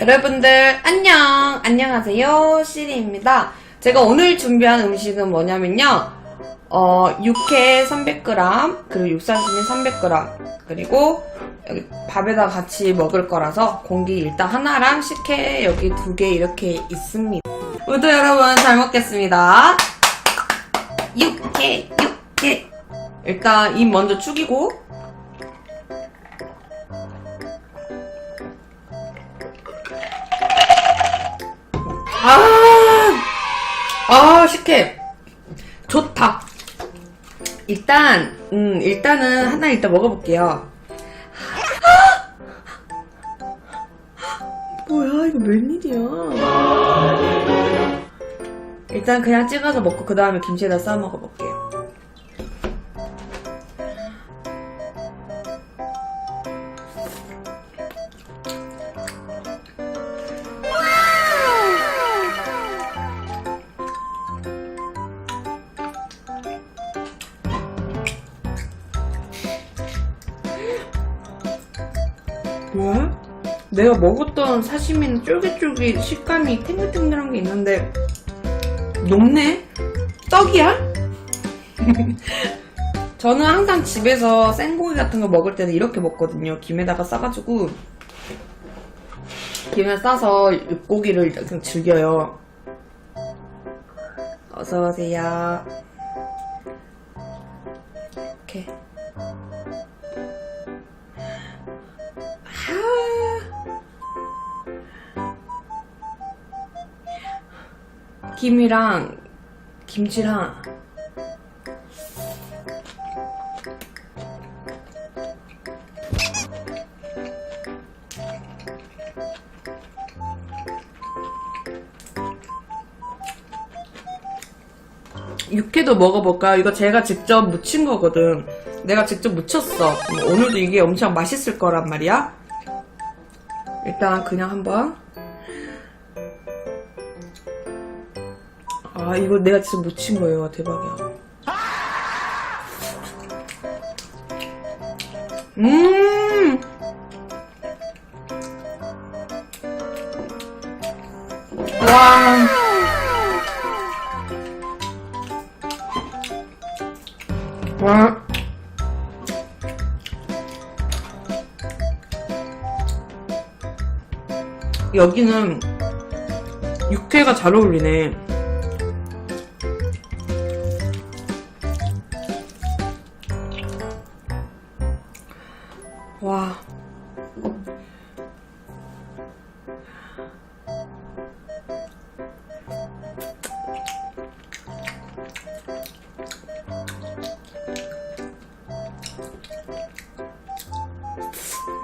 여러분들 안녕. 안녕하세요. 시리입니다. 제가 오늘 준비한 음식은 뭐냐면요. 어 육회 300g 그리고 육사시미 300g 그리고 여기 밥에다 같이 먹을 거라서 공기 일단 하나랑 식혜 여기 두 개 이렇게 있습니다. 모두 여러분 잘 먹겠습니다. 육회 육회. 일단 입 먼저 축이고 아, 아, 식혜. 좋다. 일단, 음, 일단은 하나 일단 먹어볼게요. 뭐야, 이거 웬일이야. 일단 그냥 찍어서 먹고, 그 다음에 김치에다 싸 먹어볼게요. 내가 먹었던 사시미는 쫄깃쫄깃 식감이 탱글탱글한 게 있는데 녹네? 떡이야? 저는 항상 집에서 생고기 같은 거 먹을 때는 이렇게 먹거든요. 김에다가 싸가지고 김에 싸서 육고기를 그냥 즐겨요. 어서 오세요. 이렇게. 김이랑 김치랑 육회도 먹어볼까요? 이거 제가 직접 무친 거거든. 내가 직접 무쳤어. 오늘도 이게 엄청 맛있을 거란 말이야. 일단 그냥 한번 아 이거 내가 진짜 묻힌 거예요 대박이야 음 와. 와. 여기는 육회가 잘 어울리네.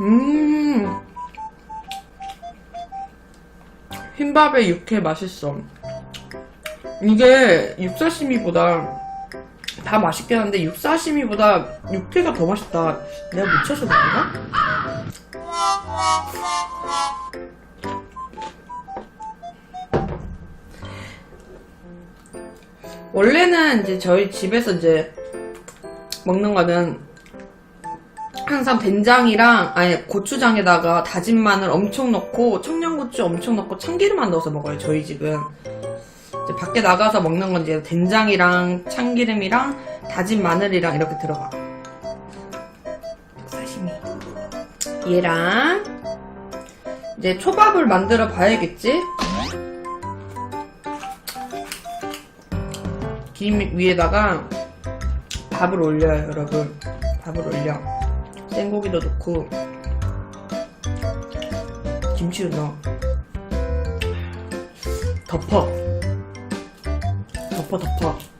음. 흰밥에 육회 맛있어. 이게 육사시미보다 다 맛있긴 한데 육사시미보다 육회가 더 맛있다. 내가 묻혀서 그런가? 원래는 이제 저희 집에서 이제 먹는 거는 항상 된장이랑 아니 고추장에다가 다진 마늘 엄청 넣고 청양고추 엄청 넣고 참기름만 넣어서 먹어요 저희 집은. 이제 밖에 나가서 먹는 건 이제 된장이랑 참기름이랑 다진 마늘이랑 이렇게 들어가. 사시미. 얘랑 이제 초밥을 만들어 봐야겠지? 김 위에다가 밥을 올려요 여러분. 밥을 올려 생고기도 넣고 김치도 넣어. 덮어. 덮어 덮어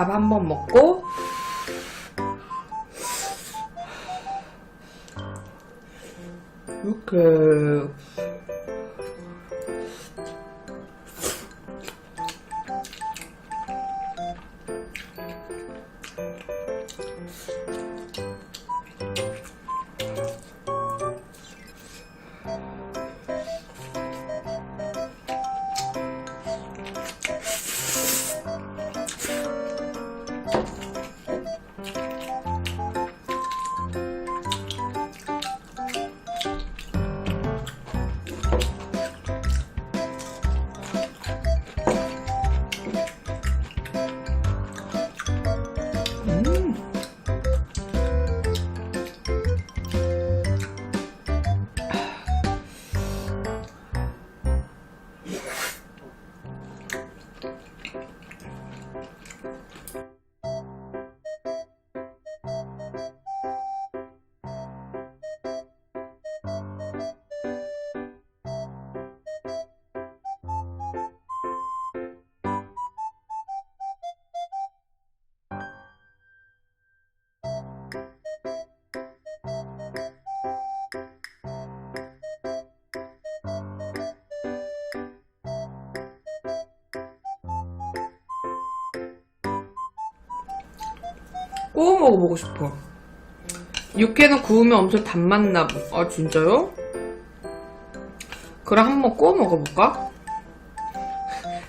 밥 한 번 먹고. 이렇게 구워 먹어보고 싶어. 육회는 구우면 엄청 단맛나. 아 진짜요? 그럼 한번 구워 먹어볼까?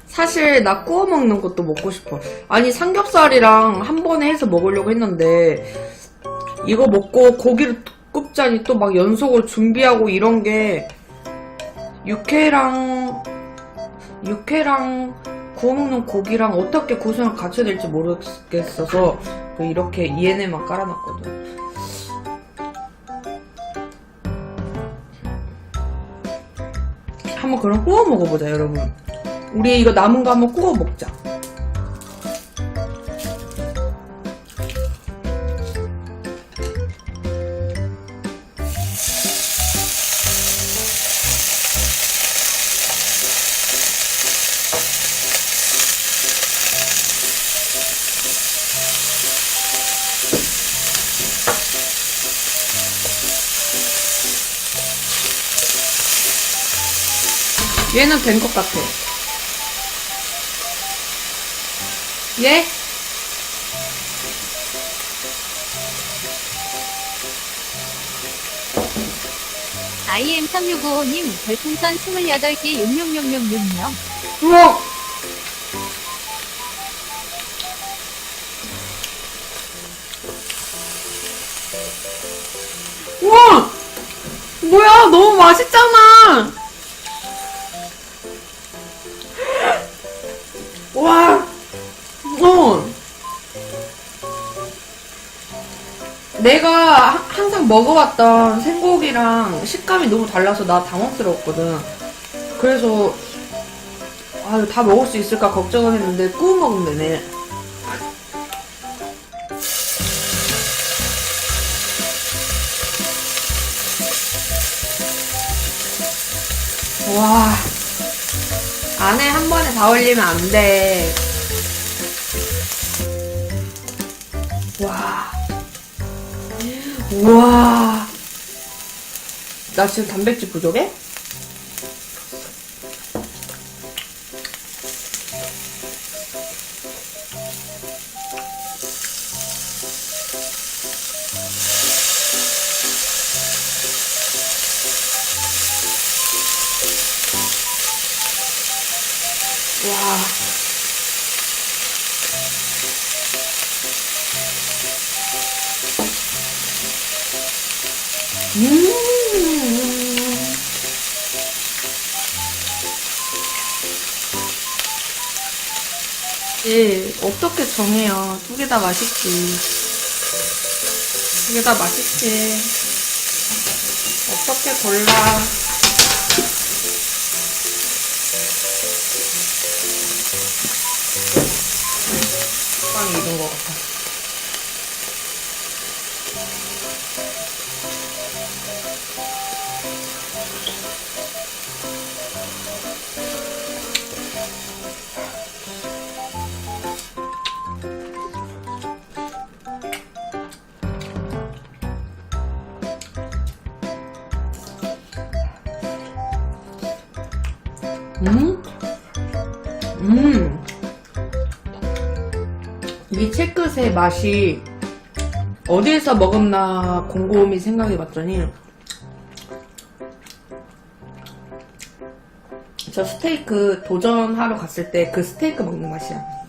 사실 나 구워 먹는 것도 먹고 싶어. 아니 삼겹살이랑 한 번에 해서 먹으려고 했는데 이거 먹고 고기를 굽자니 또 막 연속으로 준비하고 이런 게 육회랑 육회랑 구워 먹는 고기랑 어떻게 구성을 갖춰야 될지 모르겠어서 그 이렇게 EN에만 깔아놨거든. 한번 그럼 구워 먹어보자, 여러분. 우리 이거 남은 거 한번 구워 먹자. 얘는 된 것 같아. 얘? IM3655님 별풍선 28개 666666명 우와! 우와! 뭐야, 너무 맛있잖아! 내가 하- 항상 먹어왔던 생고기랑 식감이 너무 달라서 나 당황스러웠거든. 그래서 아, 이거 다 먹을 수 있을까 걱정을 했는데 구워 먹으면 되네. 와, 안에 한 번에 다 올리면 안 돼. 와, 우와. 나 지금 단백질 부족해? 예, 어떻게 정해요? 두 개 다 맛있지. 두 개 다 맛있지. 어떻게 골라? 빵 익은 것 같아. 음? 음. 이 채끝의 맛이 어디에서 먹었나 곰곰이 생각해 봤더니 저 스테이크 도전하러 갔을 때 그 스테이크 먹는 맛이야.